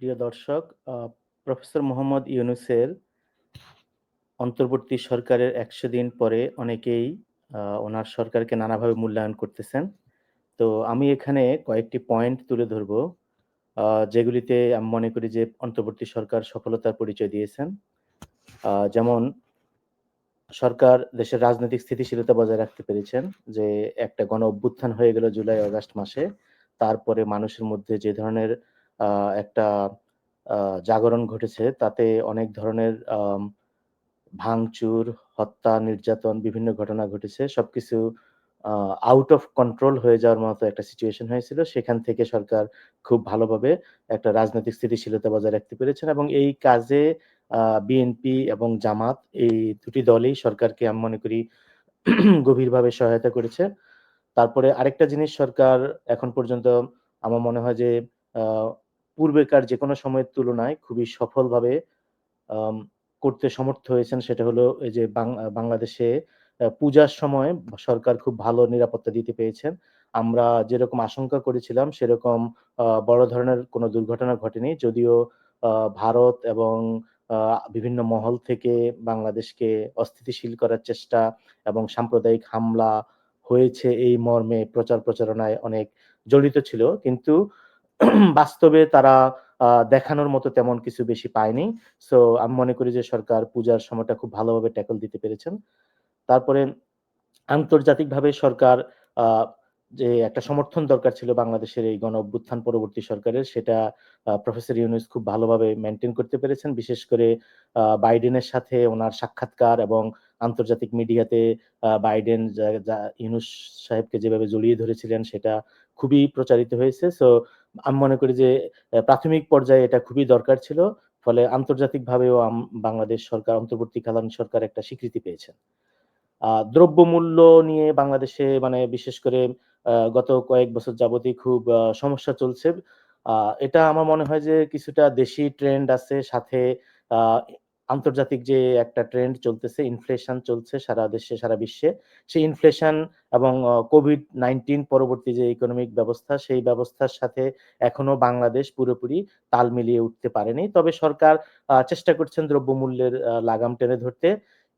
প্রিয় দর্শক, প্রফেসর মোহাম্মদ ইউনুসের অন্তর্বর্তী সরকারের ১০০ দিন পরে অনেকেই ওনার সরকারকে নানাভাবে মূল্যায়ন করতেছেন। তো আমি এখানে কয়েকটি পয়েন্ট তুলে ধরব, যেগুলিতে আমি মনে করি যে অন্তর্বর্তী সরকার সফলতার পরিচয় দিয়েছেন। যেমন সরকার দেশের রাজনৈতিক স্থিতিশীলতা বজায় রাখতে পেরেছেন। যে একটা গণ-অভ্যুত্থান হয়ে গেল জুলাই-আগস্ট মাসে। তারপরে মানুষের মধ্যে যে ধরনের একটা জাগরণ ঘটেছে তাতে অনেক ধরনের ভাঙচুর, হত্যা, নির্যাতন বিভিন্ন ঘটনা ঘটেছে। সবকিছু আউট অফ কন্ট্রোল হয়ে যাওয়ার মতো একটা সিচুয়েশন হয়েছিল। সেখান থেকে সরকার খুব ভালোভাবে একটা রাজনৈতিক স্থিতিশীলতা বজায় রাখতে পেরেছেন এবং এই কাজে বিএনপি এবং জামাত এই ২ টি দলই সরকারকে আমি মনে করি গভীরভাবে সহায়তা করেছে। তারপরে আরেকটা জিনিস সরকার এখন পর্যন্ত আমার মনে হয় যে আ যে কোনো সময়ের তুলনায় খুবই সফলভাবে করতে সমর্থ হয়েছেন। সেটা হলো এই যে বাংলাদেশে পূজার সময় সরকার খুব ভালো নিরাপত্তা দিতে পেয়েছেন আমরা যেরকম আশঙ্কা করেছিলাম সেরকম বড় ধরনের কোনো দুর্ঘটনা ঘটেনি। যদিও ভারত এবং বিভিন্ন মহল থেকে বাংলাদেশকে অস্থিতিশীল করার চেষ্টা এবং সাম্প্রদায়িক হামলা হয়েছে এই মর্মে প্রচার প্রচারণায় অনেক জড়িত ছিল। কিন্তু বাস্তবে তারা দেখানোর মতো তেমন কিছু বেশি পায়নি। সো আমি মনে করি যে সরকার পূজার সময়টা খুব ভালোভাবে ট্যাকল দিতে পেরেছেন। তারপরে আন্তর্জাতিকভাবে সরকার, আ যে একটা সমর্থন দরকার ছিল বাংলাদেশের এই গণ-অভ্যুত্থান পরবর্তী সরকারের, সেটা প্রফেসর ইউনুস খুব ভালোভাবে মেনটেন করতে পেরেছেন। বিশেষ করে বাইডেনের সাথে ওনার সাক্ষাৎকার এবং আন্তর্জাতিক মিডিয়াতে বাইডেন যা সাহেবকে যেভাবে জড়িয়ে ধরেছিলেন, সেটা খুবই প্রচারিত হয়েছে। সো আমি মনে করি যে প্রাথমিক পর্যায়ে এটা খুবই দরকার ছিল। ফলে আন্তর্জাতিকভাবেও বাংলাদেশ সরকার, অন্তর্বর্তীকালীন সরকার একটা স্বীকৃতি পেয়েছেন। দ্রব্যমূল্য নিয়ে বাংলাদেশে মানে বিশেষ করে গত কয়েক বছর যাবতই খুব সমস্যা চলছে। এটা আমার মনে হয় যে কিছুটা দেশি ট্রেন্ড আছে সাথে আন্তর্জাতিক যে একটা ট্রেন্ড চলতেছে, ইনফ্লেশন চলছে সারা দেশে, সারা বিশ্বে। সেই ইনফ্লেশন এবং কোভিড COVID-19 পরবর্তী যে ইকোনমিক ব্যবস্থা, সেই ব্যবস্থার সাথে এখনও বাংলাদেশ পুরোপুরি তাল মিলিয়ে উঠতে পারেনি। তবে সরকার চেষ্টা করছেন দ্রব্যমূল্যের লাগাম টেনে ধরতে।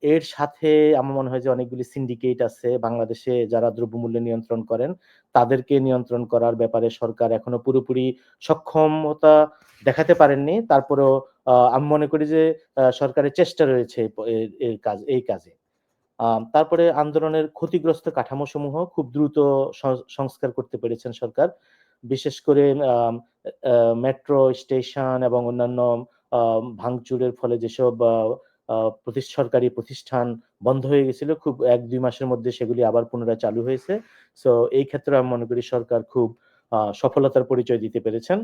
এর সাথে আমার মনে হয় যে অনেকগুলি সিন্ডিকেট আছে বাংলাদেশে যারা দ্রব্যমূল্য নিয়ন্ত্রণ করেন। তাদেরকে নিয়ন্ত্রণ করার ব্যাপারে সরকার এখনও পুরোপুরি সক্ষমতা দেখাতে পারেননি। তারপরেও আমি মনে করি যে সরকারের চেষ্টা রয়েছে এর কাজ, এই কাজে। তারপরে আন্দোলনের ক্ষতিগ্রস্ত কাঠামো সমূহ খুব দ্রুত সংস্কার করতে পেরেছেন সরকার। বিশেষ করে মেট্রো স্টেশন এবং অন্যান্য ভাঙচুরের ফলে যেসব সরকারি প্রতিষ্ঠান বন্ধ হয়ে গেছিল খুব ১-২ মাসের মধ্যে সেগুলি আবার পুনরায় চালু হয়েছে। সো এই ক্ষেত্রে আমি মনে করি সরকার খুব সফলতার পরিচয় দিতে পেরেছেন।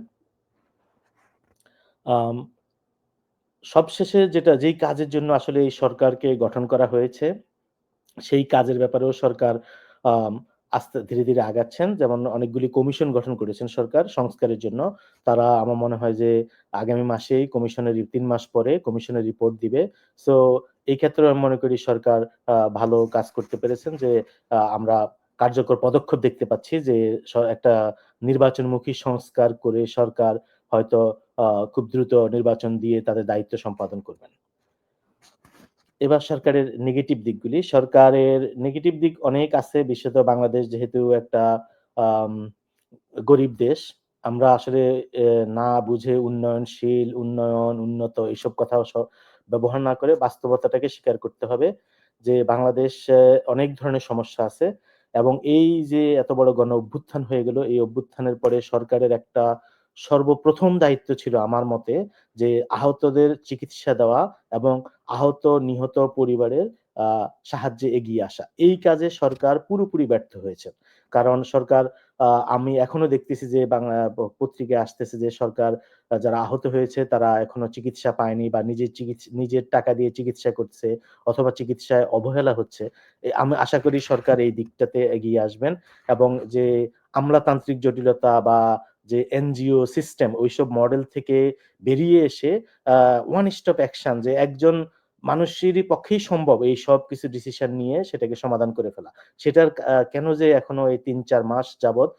সবশেষে যেটা যেই কাজের জন্য আসলে এই সরকারকে গঠন করা হয়েছে, সেই কাজের ব্যাপারেও সরকার আস্তে ধীরে, ধীরে আগাচ্ছেন। যেমন অনেকগুলি কমিশন গঠন করেছেন সরকার সংস্কারের জন্য। তারা আমার মনে হয় যে আগামী মাসেই কমিশনের ৩ মাস পরে কমিশনের রিপোর্ট দিবে। সো এই ক্ষেত্রেও আমি মনে করি সরকার ভালো কাজ করতে পেরেছেন যে আমরা কার্যকর পদক্ষেপ দেখতে পাচ্ছি যে একটা নির্বাচনমুখী সংস্কার করে সরকার হয়তো খুব দ্রুত নির্বাচন দিয়ে তাদের দায়িত্ব সম্পাদন করবেন। এবার সরকারের নেগেটিভ দিকগুলি। সরকারের নেগেটিভ দিক অনেক আছে। বিশেষত বাংলাদেশ যেহেতু একটা গরিব দেশ। আমরা আসলে না বুঝে উন্নয়নশীল, উন্নয়ন, উন্নত এইসব কথা ব্যবহার না করে বাস্তবতাটাকে স্বীকার করতে হবে যে বাংলাদেশ অনেক ধরনের সমস্যা আছে এবং এই যে এত বড় গণ-অভ্যুত্থান হয়ে গেল, এই অভ্যুত্থানের পরে সরকারের একটা সর্বপ্রথম দায়িত্ব ছিল আমার মতে যে আহতদের চিকিৎসা দেওয়া এবং আহত নিহত পরিবারের সাহায্যে এগিয়ে আসা। এই কাজে সরকার পুরোপুরি ব্যর্থ হয়েছে। কারণ সরকার আমি এখনও দেখতেছি যে বাংলা পত্রিকায় আসতেছে যে সরকার যারা আহত হয়েছে তারা এখনও চিকিৎসা পায়নি বা নিজের চিকিৎসা নিজের টাকা দিয়ে চিকিৎসা করছে অথবা চিকিৎসায় অবহেলা হচ্ছে। আমি আশা করি সরকার এই দিকটাতে এগিয়ে আসবেন এবং যে আমলাতান্ত্রিক জটিলতা বা যে এনজিও সিস্টেম, ওইসব মডেল থেকে বেরিয়ে এসে ওয়ান স্টপ অ্যাকশন যে একজন মানুষেরই পক্ষেই সম্ভব এই সবকিছু ডিসিশন নিয়ে সেটাকে সমাধান করে ফেলা। সেটার কেন যে এখনও এই ৩-৪ মাস যাবৎ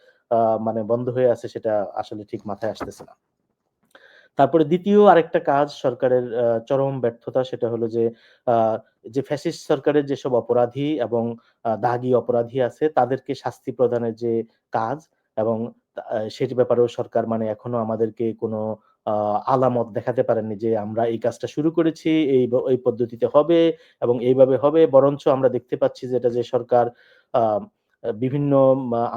মানে বন্ধ হয়ে আছে সেটা আসলে ঠিক মাথায় আসতেছে না। তারপরে দ্বিতীয় আরেকটা কাজ সরকারের চরম ব্যর্থতা সেটা হলো যে যে ফ্যাসিস্ট সরকারের যেসব অপরাধী এবং দাগী অপরাধী আছে তাদেরকে শাস্তি প্রদানের যে কাজ এবং সেটির ব্যাপারেও সরকার মানে এখনও আমাদেরকে কোনো আলামত দেখাতে পারেননি যে আমরা এই কাজটা শুরু করেছি, এই এই পদ্ধতিতে হবে এবং এইভাবে হবে। বরঞ্চ আমরা দেখতে পাচ্ছি যেটা যে সরকার বিভিন্ন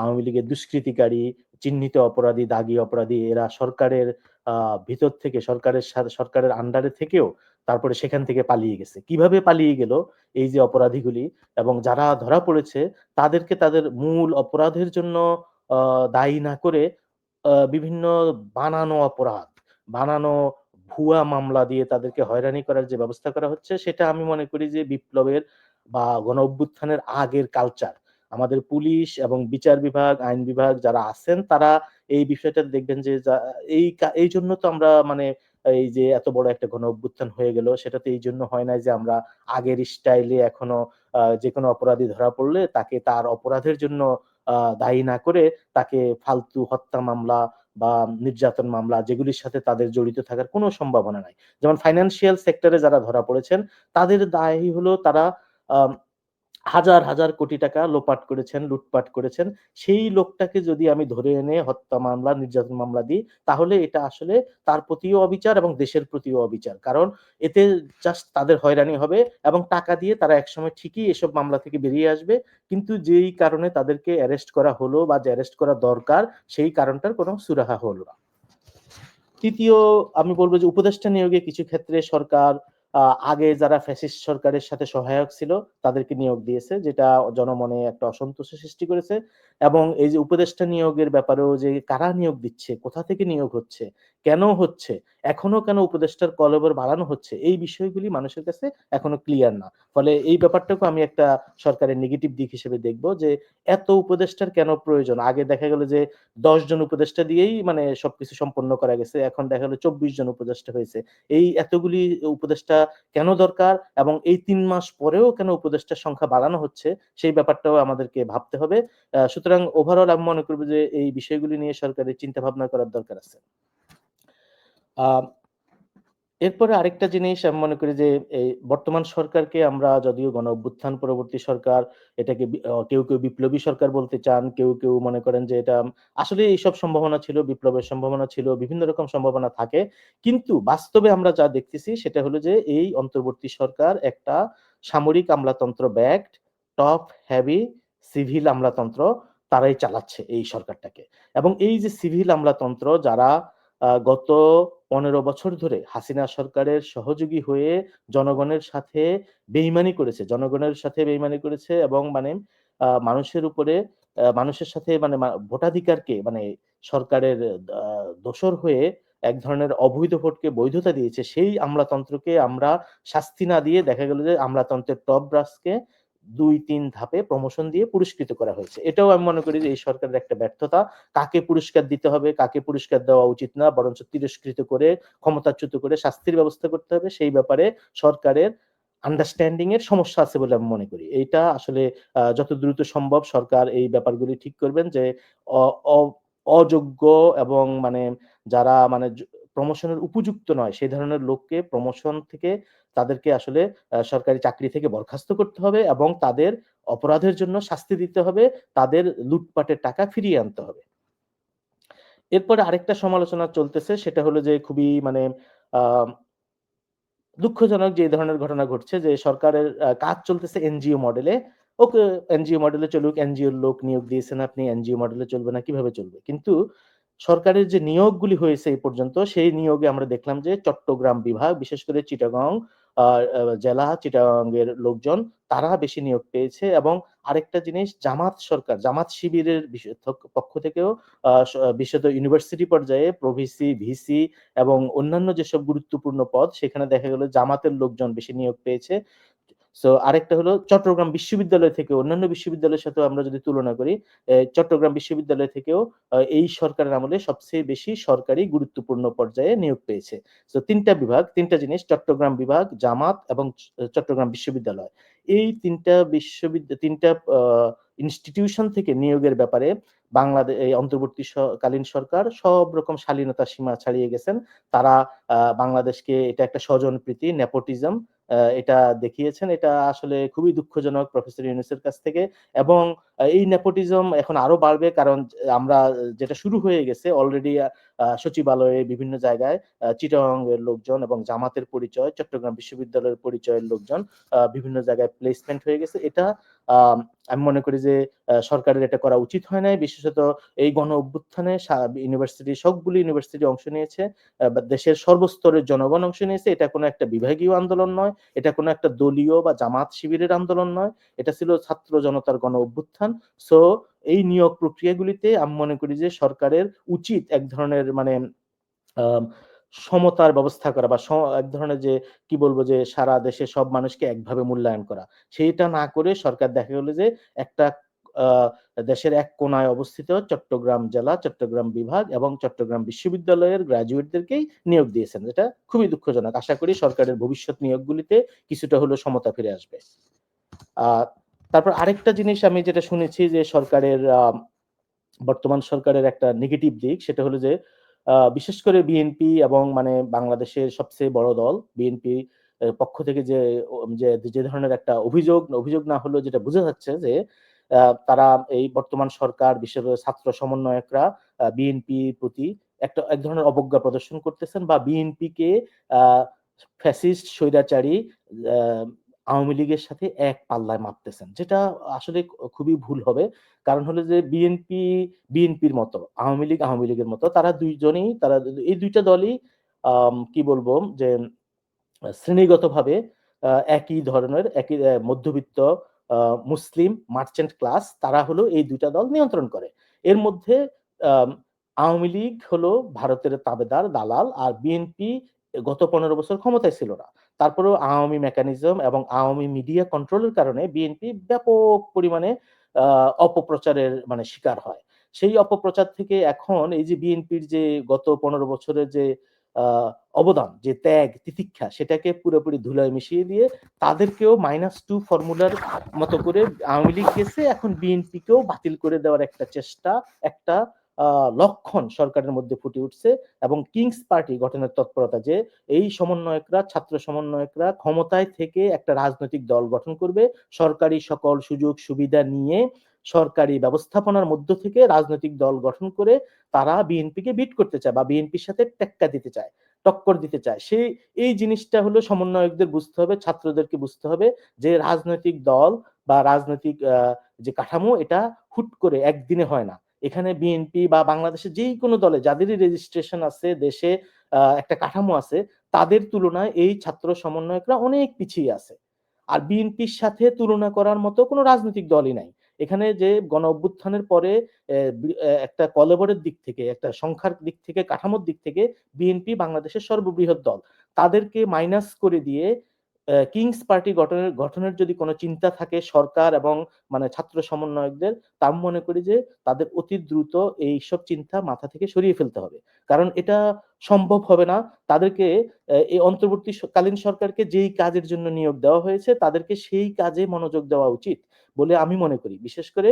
আওয়ামী লীগের দুষ্কৃতিকারী, চিহ্নিত অপরাধী, দাগি অপরাধী এরা সরকারের ভিতর থেকে সরকারের সরকারের আন্ডারে থেকেও তারপরে সেখান থেকে পালিয়ে গেছে। কীভাবে পালিয়ে গেল এই যে অপরাধীগুলি এবং যারা ধরা পড়েছে তাদেরকে তাদের মূল অপরাধের জন্য দায়ী না করে বিভিন্ন বানানো অপরাধ, বানানো ভুয়া মামলা দিয়ে তাদেরকে হয়রানি করার যে ব্যবস্থা করা হচ্ছে সেটা আমি মনে করি যে বিপ্লবের বা গণ-অভ্যুত্থানের আগের কালচার। আমাদের পুলিশ এবং বিচার বিভাগ, আইন বিভাগ যারা আছেন তারা এই বিষয়টা দেখবেন যে যা এই কা এইজন্য তো আমরা মানে এই যে এত বড় একটা গণ-অভ্যুত্থান হয়ে গেল সেটা তো এই জন্য হয় না যে আমরা আগের স্টাইলে এখনও আ যেকোনো অপরাধী ধরা পড়লে তাকে তার অপরাধের জন্য দায়ী না করে তাকে ফালতু হত্যা মামলা বা নির্যাতন মামলা যেগুলির সাথে তাদের জড়িত থাকার কোনো সম্ভাবনা নাই। যেমন ফাইন্যান্সিয়াল সেক্টরে যারা ধরা পড়েছেন, তাদের দায়ী হলো তারা হাজার, হাজার কোটি টাকা লোপাট করেছেন, লুটপাট করেছেন। সেই লোকটাকে যদি আমি ধরে এনে হত্যা মামলা, নির্যাতন মামলা দিই, তাহলে এটা আসলে তার প্রতিও অবিচার এবং দেশের প্রতিও অবিচার। কারণ এতে জাস্ট তাদের হয়রানি হবে এবং টাকা দিয়ে তারা একসময় ঠিকই এসব মামলা থেকে বেরিয়ে আসবে। কিন্তু যেই কারণে তাদেরকে অ্যারেস্ট করা হলো বা যে অ্যারেস্ট করা দরকার, সেই কারণটার কোনো সুরাহা হলো না। তৃতীয় আমি বলব যে উপদেষ্টা নিয়োগে কিছু ক্ষেত্রে সরকার আগে যারা ফ্যাসিস্ট সরকারের সাথে সহায়ক ছিল তাদেরকে নিয়োগ দিয়েছে। যেটা জনমনে একটা অসন্তোষের সৃষ্টি করেছে। এবং এই যে উপদেষ্টা নিয়োগের ব্যাপারেও যে কারা নিয়োগ দিচ্ছে, কোথা থেকে নিয়োগ হচ্ছে, কেন হচ্ছে, এখনও কেন উপদেষ্টার কলেবর বাড়ানো হচ্ছে, এই বিষয়গুলি মানুষের কাছে এখনও ক্লিয়ার না। ফলে এই ব্যাপারটাকে আমি একটা সরকারের নেগেটিভ দিক হিসেবে দেখব যে এত উপদেষ্টার কেন প্রয়োজন? আগে দেখা গেল যে ১০ জন উপদেষ্টা দিয়েই মানে সবকিছু সম্পন্ন করা গেছে। এখন দেখা গেল ২৪ জন উপদেষ্টা হয়েছে। এই এতগুলি উপদেষ্টা কেন দরকার এবং এই তিন মাস পরেও কেন উপদেষ্টার সংখ্যা বাড়ানো হচ্ছে, সেই ব্যাপারটাও আমাদেরকে ভাবতে হবে। সুতরাং ওভারঅল আমি মনে করব যে এই বিষয়গুলি নিয়ে সরকারের চিন্তা ভাবনা করার দরকার আছে। আ এরপরে আরেকটা জিনিস আমি মনে করি যে এই বর্তমান সরকারকে আমরা যদিও গণ-অভ্যুত্থান পরবর্তী সরকার এটাকে কেউ, কেউ বিপ্লবী সরকার বলতে চান, কেউ, কেউ মনে করেন যে এটা আসলে এইসব সম্ভাবনা ছিল, বিপ্লবের সম্ভাবনা ছিল, বিভিন্ন রকম সম্ভাবনা থাকে। কিন্তু বাস্তবে আমরা যা দেখতেছি সেটা হলো যে এই অন্তর্বর্তী সরকার একটা সামরিক আমলাতন্ত্র ব্যাকড, টপ হেভি সিভিল আমলাতন্ত্র তারাই চালাচ্ছে এই সরকারটাকে। এবং এই যে সিভিল আমলাতন্ত্র যারা গত ১৫ বছর ধরে হাসিনা সরকারের সহযোগী হয়ে জনগণের সাথে বেইমানি করেছে। জনগণের সাথে বেইমানি করেছে এবং মানে মানুষের উপরে মানুষের সাথে মানে ভোটাধিকারকে মানে সরকারের, আ দোসর হয়ে এক ধরনের অবৈধ ভোটকে বৈধতা দিয়েছে। সেই আমলাতন্ত্রকে আমরা শাস্তি না দিয়ে দেখা গেল যে আমলাতন্ত্রের টপ ব্রাসকে ২-৩ ধাপে প্রমোশন দিয়ে পুরস্কৃত করা হয়েছে। এটাও আমি মনে করি যে এই সরকারের একটা ব্যর্থতা। কাকে পুরস্কার দিতে হবে, কাকে পুরস্কার দেওয়া উচিত না বরঞ্চ তিরস্কৃত করে, ক্ষমতাচ্যুত করে শাস্তির ব্যবস্থা করতে হবে সেই ব্যাপারে সরকারের আন্ডারস্ট্যান্ডিং এর সমস্যা আছে বলে আমি মনে করি। এইটা আসলে যত দ্রুত সম্ভব সরকার এই ব্যাপারগুলি ঠিক করবেন যে অযোগ্য এবং মানে যারা মানে প্রমোশনের উপযুক্ত নয় সেই ধরনের লোককে প্রমোশন থেকে তাদেরকে আসলে সরকারি চাকরি থেকে বরখাস্ত করতে হবে এবং তাদের অপরাধের জন্য শাস্তি দিতে হবে। তাদের লুটপাটের টাকা ফিরিয়ে আনতে হবে। এরপরে আরেকটা সমালোচনা চলতেছে সেটা হলো যে খুবই মানে দুঃখজনক যে ধরনের ঘটনা ঘটছে যে সরকারের কাজ চলতেছে এনজিও মডেলে। ওকে এনজিও মডেলে চলুক, এনজিওর লোক নিয়োগ দিয়েছেন আপনি, এনজিও মডেলে চলবে না কীভাবে চলবে? কিন্তু সরকারের যে নিয়োগগুলি হয়েছে এই পর্যন্ত সেই নিয়োগে আমরা দেখলাম যে চট্টগ্রাম বিভাগ বিশেষ করে চিটাগং জেলা চিটাগংয়ের লোকজন তারা বেশি নিয়োগ পেয়েছে এবং আরেকটা জিনিস জামাত সরকার, জামাত শিবিরের পক্ষ থেকেও বিশেষত ইউনিভার্সিটি পর্যায়ে প্রভিসি, ভিসি এবং অন্যান্য যেসব গুরুত্বপূর্ণ পদ সেখানে দেখা গেল জামাতের লোকজন বেশি নিয়োগ পেয়েছে। সো আরেকটা হলো চট্টগ্রাম বিশ্ববিদ্যালয় থেকে অন্যান্য বিশ্ববিদ্যালয়ের সাথেও আমরা যদি তুলনা করি, চট্টগ্রাম বিশ্ববিদ্যালয় থেকেও এই সরকারের আমলে সবচেয়ে বেশি সরকারি গুরুত্বপূর্ণ পর্যায়ে নিয়োগ পেয়েছে। সো ৩ টা বিভাগ, তিনটা জিনিস চট্টগ্রাম বিভাগ, জামাত এবং চট্টগ্রাম বিশ্ববিদ্যালয়। এই ৩ টা বিশ্ববিদ্যা ৩ ইনস্টিটিউশন থেকে নিয়োগের ব্যাপারে বাংলাদেশ অন্তর্বর্তীকালীন সরকার সব রকম শালীনতার সীমা ছাড়িয়ে গেছেন তারা বাংলাদেশকে এটা একটা স্বজনপ্রীতি নেপোটিজম এটা দেখিয়েছেন। এটা আসলে খুবই দুঃখজনক প্রফেসর ইউনুসের কাছ থেকে এবং এই নেপোটিজম এখন আরও বাড়বে কারণ আমরা যেটা শুরু হয়ে গেছে অলরেডি সচিবালয়ে বিভিন্ন জায়গায় চিটাং এর লোকজন এবং জামাতের পরিচয়, চট্টগ্রাম বিশ্ববিদ্যালয়ের পরিচয়ের লোকজন বিভিন্ন জায়গায় প্লেসমেন্ট হয়ে গেছে। এটা আমি মনে করি যে সরকারের এটা করা উচিত হয় নাই। বিশেষত এই গণ অভ্যুত্থানে ইউনিভার্সিটি সবগুলি ইউনিভার্সিটি অংশ নিয়েছে দেশের সর্বস্তরের জনগণ অংশ নিয়েছে। এটা কোনো একটা বিভাগীয় আন্দোলন নয়, এটা কোনো একটা দলীয় বা জামাত শিবিরের আন্দোলন নয়। এটা ছিল ছাত্র জনতার গণ অভ্যুত্থান। সো এই নিয়োগ প্রক্রিয়াগুলিতে আমি মনে করি যে সরকারের উচিত এক ধরনের মানে সমতার ব্যবস্থা করা বা এক ধরনের যে, কি বলব যে, সারা দেশে সব মানুষকে একভাবে মূল্যায়ন করা। সেইটা না করে সরকার দেখা গেল যে, একটা দেশের এক কোনায় অবস্থিত চট্টগ্রাম জেলা, চট্টগ্রাম বিভাগ এবং চট্টগ্রাম বিশ্ববিদ্যালয়ের গ্রাজুয়েটদেরকেই নিয়োগ দিয়েছেন। যেটা খুবই দুঃখজনক। আশা করি সরকারের ভবিষ্যৎ নিয়োগগুলিতে কিছুটা হলেও সমতা ফিরে আসবে। তারপর আরেকটা জিনিস আমি যেটা শুনেছি যে, সরকারের বর্তমান সরকারের একটা নেগেটিভ দিক সেটা হলো যে বিশেষ করে বিএনপি এবং মানে বাংলাদেশের সবচেয়ে বড় দল, বিএনপি পক্ষ থেকে যে যে ধরনের একটা অভিযোগ অভিযোগ না হলেও যেটা বোঝা যাচ্ছে যে তারা এই বর্তমান সরকার, বিশেষ করে ছাত্র সমন্বয়করা বিএনপি প্রতি একটা, এক ধরনের অবজ্ঞা প্রদর্শন করতেছেন বা বিএনপিকে ফ্যাসিস্ট, স্বৈরাচারী আওয়ামী লীগের সাথে এক পাল্লায় মাপতেছেন, যেটা আসলে খুবই ভুল হবে। কারণ হলো যে বিএনপি, বিএনপির মতো, আওয়ামী লীগ, আওয়ামী লীগের মতো, তারা দুইজনেই, তারা এই দুইটা দলই কি বলব, যে শ্রেণীগতভাবে একই ধরনের, একই মধ্যবিত্ত মুসলিম, মার্চেন্ট ক্লাস, তারা হলো এই দুইটা দল নিয়ন্ত্রণ করে। এর মধ্যে আওয়ামী লীগ হলো ভারতের তাবেদার, দালাল, আর বিএনপি গত পনেরো বছর ক্ষমতায় ছিল না। তারপরেও আওয়ামী মেকানিজম এবং আওয়ামী মিডিয়া কন্ট্রোলের কারণে বিএনপি ব্যাপক পরিমাণে অপপ্রচারের মানে শিকার হয়। সেই অপপ্রচার থেকে এখন এই যে বিএনপির যে গত পনেরো বছরের যে অবদান, যে ত্যাগ, তিতিক্ষা, সেটাকে পুরোপুরি ধুলায় মিশিয়ে দিয়ে তাদেরকেও মাইনাস টু ফর্মুলার মতো করে আওয়ামী লীগ গেছে, এখন বিএনপিকেও বাতিল করে দেওয়ার একটা চেষ্টা, একটা লক্ষণ সরকারের মধ্যে ফুটে উঠছে এবং কিংস পার্টি গঠনের তৎপরতা যে এই সমন্বয়করা, ছাত্র সমন্বয়করা ক্ষমতায় থেকে একটা রাজনৈতিক দল গঠন করবে। সরকারি সকল সুযোগ সুবিধা নিয়ে সরকারি ব্যবস্থাপনার মধ্য থেকে রাজনৈতিক দল গঠন করে তারা বিএনপিকে বিট করতে চায় বা বিএনপির সাথে টেক্কা দিতে চায়, টক্কর দিতে চায়। সেই এই জিনিসটা হলো সমন্বয়কদের বুঝতে হবে, ছাত্রদেরকে বুঝতে হবে যে রাজনৈতিক দল বা রাজনৈতিক যে কাঠামো এটা হুট করে একদিনে হয় না। এখানে বিএনপি বা বাংলাদেশের যেই কোনো দলে যাদেরই রেজিস্ট্রেশন আছে, দেশে একটা কাঠামো আছে, তাদের তুলনায় এই ছাত্র সমন্বয়করা অনেক পিছিয়ে আছে। আর বিএনপির সাথে তুলনা করার মতো কোনো রাজনৈতিক দলই নাই। এখানে যে গণ অভ্যুত্থানের পরে একটা কলেবরের দিক থেকে, একটা সংখ্যার দিক থেকে, কাঠামোর দিক থেকে বিএনপি বাংলাদেশের সর্ববৃহৎ দল। তাদেরকে মাইনাস করে দিয়ে কিংস পার্টি গঠনের গঠনের যদি কোনো চিন্তা থাকে সরকার এবং মানে ছাত্র সমন্বয়কদের তা মনে করি যে তাদের অতি দ্রুত এই সব চিন্তা মাথা থেকে সরিয়ে ফেলতে হবে। কারণ এটা সম্ভব হবে না। তাদেরকে এই অন্তর্বর্তীকালীন সরকারকে যেই কাজের জন্য নিয়োগ দেওয়া হয়েছে, তাদেরকে সেই কাজে মনোযোগ দেওয়া উচিত বলে আমি মনে করি। বিশেষ করে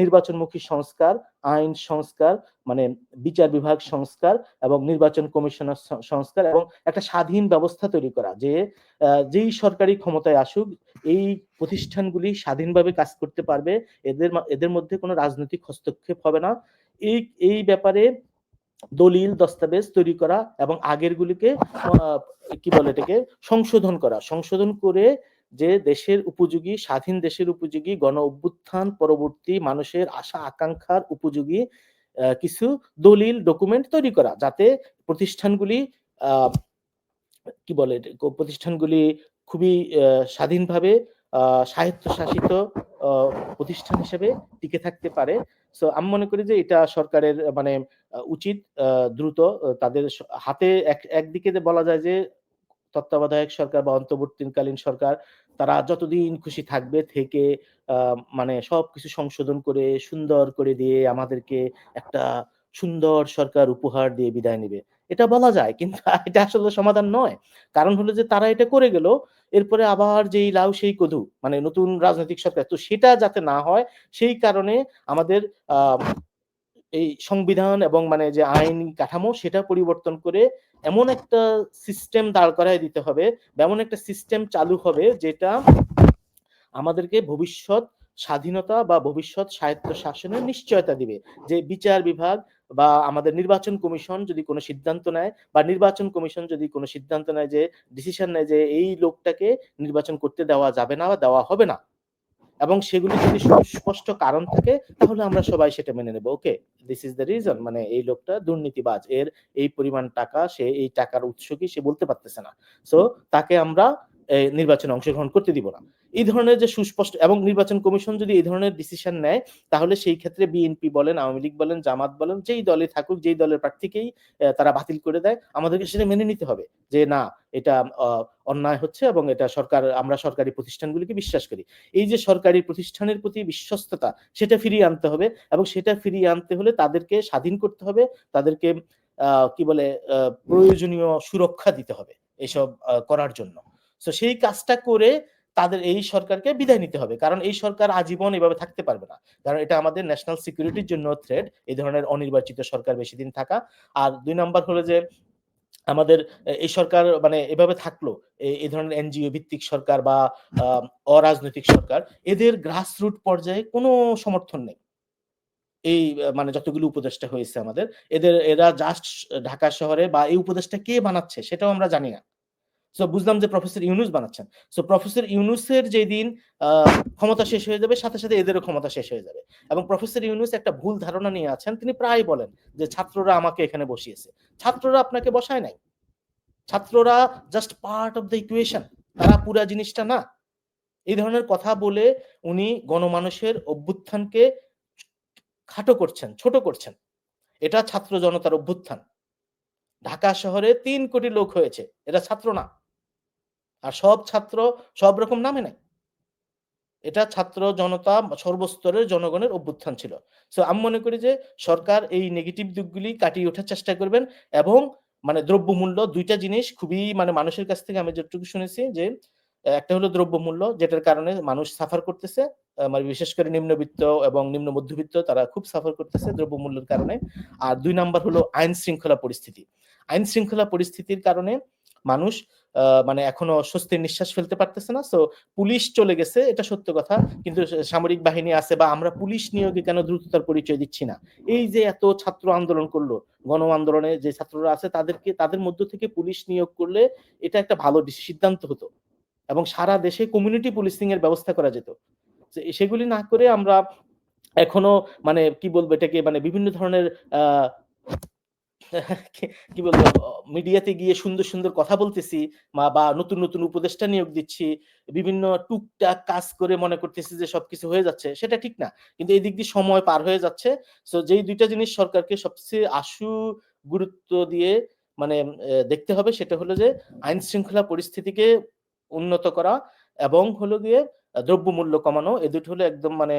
নির্বাচনমুখী সংস্কার, আইন সংস্কার মানে বিচার বিভাগ সংস্কার এবং নির্বাচন কমিশনার সংস্কার এবং একটা স্বাধীন ব্যবস্থা তৈরি করা যে যেই সরকারি ক্ষমতায় আসুক, এই প্রতিষ্ঠানগুলি স্বাধীনভাবে কাজ করতে পারবে। এদের এদের মধ্যে কোনো রাজনৈতিক হস্তক্ষেপ হবে না। এই এই ব্যাপারে দলিল, দস্তাবেজ তৈরি করা এবং আগেরগুলিকে কি বলে এটাকে, সংশোধন করা। সংশোধন করে যে দেশের উপযোগী, স্বাধীন দেশের উপযোগী গণ অভ্যুত্থান পরবর্তী মানুষের আশা, আকাঙ্ক্ষার উপযোগী কিছু দলিল, ডকুমেন্ট তৈরি করা যাতে প্রতিষ্ঠানগুলি কি বলে প্রতিষ্ঠানগুলি খুবই স্বাধীনভাবে স্বায়ত্তশাসিত প্রতিষ্ঠান হিসেবে টিকে থাকতে পারে। সো আমি মনে করি যে এটা সরকারের মানে উচিত দ্রুত তাদের হাতে এক, একদিকে বলা যায় যে তত্ত্বাবধায়ক সরকার বা অন্তর্বর্তীকালীন সরকার, তারা যতদিন খুশি থাকবে থেকে মানে সবকিছু সংশোধন করে, সুন্দর করে দিয়ে আমাদেরকে একটা সুন্দর সরকার উপহার দিয়ে বিদায় নেবে। এটা বলা যায়, কিন্তু এটা আসলে সমাধান নয়। কারণ হলো যে তারা এটা করে গেল, এরপরে আবার যেই লাউ সেই কদু মানে নতুন রাজনৈতিক সরকার। তো সেটা যাতে না হয়, সেই কারণে আমাদের এই সংবিধান এবং মানে যে আইন কাঠামো সেটা পরিবর্তন করে এমন একটা সিস্টেম দাঁড় করায় দিতে হবে এমন একটা সিস্টেম চালু হবে যেটা আমাদেরকে ভবিষ্যৎ স্বাধীনতা বা ভবিষ্যৎ স্বায়ত্ত শাসনের নিশ্চয়তা দিবে। যে বিচার বিভাগ বা আমাদের নির্বাচন কমিশন যদি কোনো সিদ্ধান্ত নেয় বা নির্বাচন কমিশন যদি কোনো সিদ্ধান্ত নেয় যে ডিসিশন নেয় যে এই লোকটাকে নির্বাচন করতে দেওয়া যাবে না বা দেওয়া হবে না। এবং সেগুলি যদি সুস্পষ্ট কারণ থাকে, তাহলে আমরা সবাই সেটা মেনে নেব। Okay this is the reason মানে এই লোকটা দুর্নীতিবাজ। এর এই পরিমাণ টাকা, সে এই টাকার উৎস কি সে বলতে পারতেছে না। সো তাকে আমরা নির্বাচনে অংশগ্রহণ করতে দিব না। এই ধরনের যে সুস্পষ্ট এবং নির্বাচন কমিশন যদি এই ধরনের ডিসিশন নেয়, তাহলে সেই ক্ষেত্রে বিএনপি বলেন, আওয়ামী লীগ বলেন, জামাত বলেন, যেই দলে থাকুক, যেই দলের প্রার্থীকেই তারা বাতিল করে দেয়। আমাদেরকে সেটা মেনে নিতে হবে যে না, এটা অন্যায় হচ্ছে এবং এটা সরকার, আমরা সরকারি প্রতিষ্ঠানগুলিকে বিশ্বাস করি। এই যে সরকারি প্রতিষ্ঠানের প্রতি বিশ্বস্ততা, সেটা ফিরিয়ে আনতে হবে এবং সেটা ফিরিয়ে আনতে হলে তাদেরকে স্বাধীন করতে হবে, তাদেরকে কি বলে প্রয়োজনীয় সুরক্ষা দিতে হবে এসব করার জন্য। তো সেই কাজটা করে তাদের এই সরকারকে বিদায় নিতে হবে। কারণ এই সরকার আজীবন এভাবে থাকতে পারবে না। কারণ এটা আমাদের ন্যাশনাল সিকিউরিটির জন্য থ্রেড এই ধরনের অনির্বাচিত সরকার বেশি দিন থাকা। আর দুই নাম্বার হলো যে, আমাদের এই সরকার মানে এভাবে থাকল এই- ধরনের এনজিও ভিত্তিক সরকার বা অরাজনৈতিক সরকার, এদের গ্রাসরুট পর্যায়ে কোনো সমর্থন নেই। এই মানে যতগুলো উপদেষ্টা হয়েছে আমাদের, এদের, এরা জাস্ট ঢাকা শহরে বা এই উপদেষ্টা কে বানাচ্ছে সেটাও আমরা জানি না। সো বুঝলাম যে প্রফেসর ইউনুস বানাচ্ছেন। সো প্রফেসর ইউনুসের যেদিন ক্ষমতা শেষ হয়ে যাবে, সাথে সাথে এদেরও ক্ষমতা শেষ হয়ে যাবে। এবং প্রফেসর ইউনুস একটা ভুল ধারণা নিয়ে আছেন, তিনি প্রায় বলেন যে ছাত্ররা আমাকে এখানে বসিয়েছে। ছাত্ররা আপনাকে বসায় নাই। ছাত্ররা just part of the equation তারা পুরা জিনিসটা না। এই ধরনের কথা বলে উনি গণমানুষের অভ্যুত্থানকে খাটো করছেন, ছোট করছেন। এটা ছাত্র জনতার অভ্যুত্থান। ঢাকা শহরে তিন কোটি লোক হয়েছে। এটা ছাত্র না। আর সব ছাত্র সব রকম নামে নাই। এটা ছাত্র জনতা সর্বস্তরের জনগণের অভ্যুত্থান ছিল। সো আমি মনে করি যে সরকার এই নেগেটিভ দিকগুলি কাটিয়ে ওঠার চেষ্টা করবেন এবং মানে দ্রব্যমূল্য দুইটা জিনিস খুবই মানে মানুষের কাছ থেকে আমি যেটুকু শুনেছি যে, একটা হলো দ্রব্যমূল্য যেটার কারণে মানুষ সাফার করতেছে মানে বিশেষ করে নিম্নবিত্ত এবং নিম্ন মধ্যবিত্ত তারা খুব সাফার করতেছে দ্রব্যমূল্যের কারণে। আর দুই নাম্বার হলো আইন শৃঙ্খলা পরিস্থিতি। আইন শৃঙ্খলা পরিস্থিতির কারণে মানুষ মানে এখনও স্বস্তির নিঃশ্বাস ফেলতে পারতেছে না। সো পুলিশ চলে গেছে, এটা সত্য কথা, কিন্তু সামরিক বাহিনী আছে বা আমরা পুলিশ নিয়োগে কেন দ্রুততার পরিচয় দিচ্ছি না? এই যে এত ছাত্র আন্দোলন করল গণ আন্দোলনে যে ছাত্ররা আছে, তাদেরকে, তাদের মধ্য থেকে পুলিশ নিয়োগ করলে এটা একটা ভালো সিদ্ধান্ত হতো। এবং সারা দেশে কমিউনিটি পুলিশিং এর ব্যবস্থা করা যেত। সেগুলি না করে আমরা এখনও মানে কি বলব, এটাকে মানে বিভিন্ন ধরনের, আহ কি- বলব মিডিয়াতে গিয়ে সুন্দর সুন্দর কথা বলতেছি বা নতুন নতুন উপদেষ্টা নিয়োগ দিচ্ছি, বিভিন্ন টুকটাক কাজ করে মনে করতেছি যে সবকিছু হয়ে যাচ্ছে, সেটা ঠিক না। কিন্তু এই দিক দিয়ে সময় পার হয়ে যাচ্ছে সো যেই দুইটা জিনিস সরকারকে সবচেয়ে আশু গুরুত্ব দিয়ে মানে দেখতে হবে, সেটা হলো যে আইন শৃঙ্খলা পরিস্থিতিকে উন্নত করা এবং হলো গিয়ে দ্রব্যমূল্য কমানো, এ দুটো হলো একদম মানে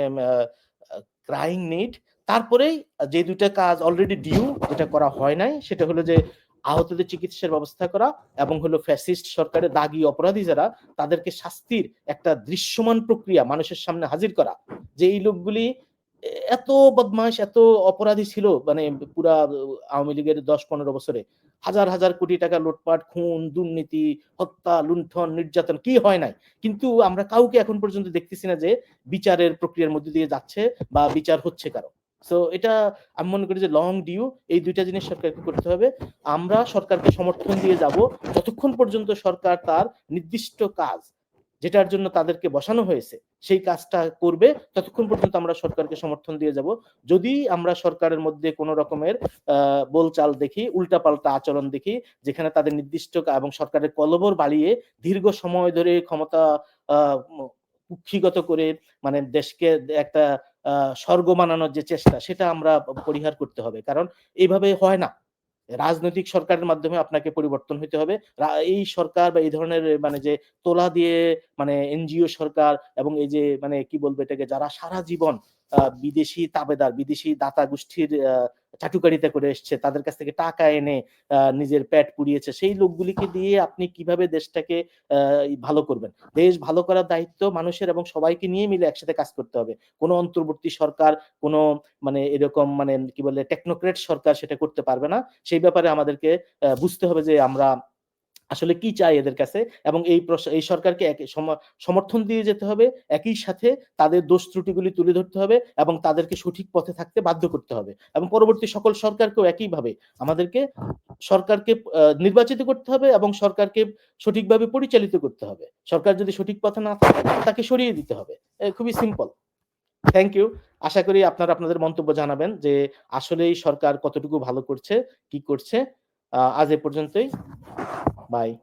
ক্রাইং নিড তারপরেই যে দুইটা কাজ অলরেডি ডিউ যেটা করা হয় নাই, সেটা হলো যে আহতদের চিকিৎসার ব্যবস্থা করা এবং হলো ফ্যাসিস্ট সরকারের দাগি অপরাধী যারা, তাদেরকে শাস্তির একটা দৃশ্যমান প্রক্রিয়া মানুষের সামনে হাজির করা। যে এই লোকগুলি এত বদমাশ, এত অপরাধী ছিল মানে পুরা আওয়ামী লীগের দশ পনেরো বছরে। হাজার হাজার কোটি টাকা লুটপাট, খুন, দুর্নীতি, হত্যা, লুণ্ঠন, নির্যাতন, কি হয় নাই? কিন্তু আমরা কাউকে এখন পর্যন্ত দেখতেছি না যে বিচারের প্রক্রিয়ার মধ্যে দিয়ে যাচ্ছে বা বিচার হচ্ছে কারও। সো এটা আমি মনে করি যে লং ডিউ এই দুইটা জিনিস সরকারকে করতে হবে। আমরা সরকারকে সমর্থন দিয়ে যাব যতক্ষণ পর্যন্ত সরকার তার নির্দিষ্ট কাজ যেটার জন্য তাদেরকে বসানো হয়েছে, সেই কাজটা করবে, ততক্ষণ পর্যন্ত আমরা সরকারকে সমর্থন দিয়ে যাব। যদি আমরা সরকারের মধ্যে কোনো রকমের বলচাল দেখি, উল্টাপাল্টা আচরণ দেখি, যেখানে তাদের নির্দিষ্ট এবং সরকারের কলবর বাড়িয়ে দীর্ঘ সময় ধরে ক্ষমতা কুক্ষিগত করে মানে দেশকে একটা স্বর্গ মানানোর যে চেষ্টা, সেটা আমরা পরিহার করতে হবে। কারণ এইভাবে হয় না। রাজনৈতিক সরকারের মাধ্যমে আপনাকে পরিবর্তন হতে হবে। এই সরকার বা এই ধরনের মানে যে তোলা দিয়ে মানে এনজিও সরকার এবং এই যে মানে কি বলব এটাকে, যারা সারা জীবন বিদেশি তাবেদার, বিদেশি দাতা গোষ্ঠীর চাটুকারিতা করে এসছে, তাদের কাছ থেকে টাকা এনে নিজের পেট পুড়িয়েছে। সেই লোকগুলিকে দিয়ে আপনি কীভাবে দেশটাকে ভালো করবেন? দেশ ভালো করার দায়িত্ব মানুষের এবং সবাইকে নিয়ে মিলে একসাথে কাজ করতে হবে। কোনো অন্তর্বর্তী সরকার, কোনো মানে এরকম মানে কি বলে টেকনোক্রেট সরকার সেটা করতে পারবে না। সেই ব্যাপারে আমাদেরকে বুঝতে হবে যে আমরা আসলে কি চাই এদের কাছে? এবং এই এই সরকারকে সমর্থন দিয়ে যেতে হবে, একই সাথে তাদের দোষ ত্রুটিগুলি তুলে ধরতে হবে এবং তাদেরকে সঠিক পথে থাকতে বাধ্য করতে হবে। এবং পরবর্তী সকল সরকারকেও একইভাবে আমাদেরকে সরকারকে নির্বাচিত করতে হবে এবং সরকারকে সঠিকভাবে পরিচালিত করতে হবে। সরকার যদি সঠিক পথে না থাকে, তাকে সরিয়ে দিতে হবে। খুবই সিম্পল। Thank you. আশা করি আপনারা আপনাদের মন্তব্য জানাবেন যে আসলেই সরকার কতটুকু ভালো করছে, কি করছে। আজ এ পর্যন্তই। Bye.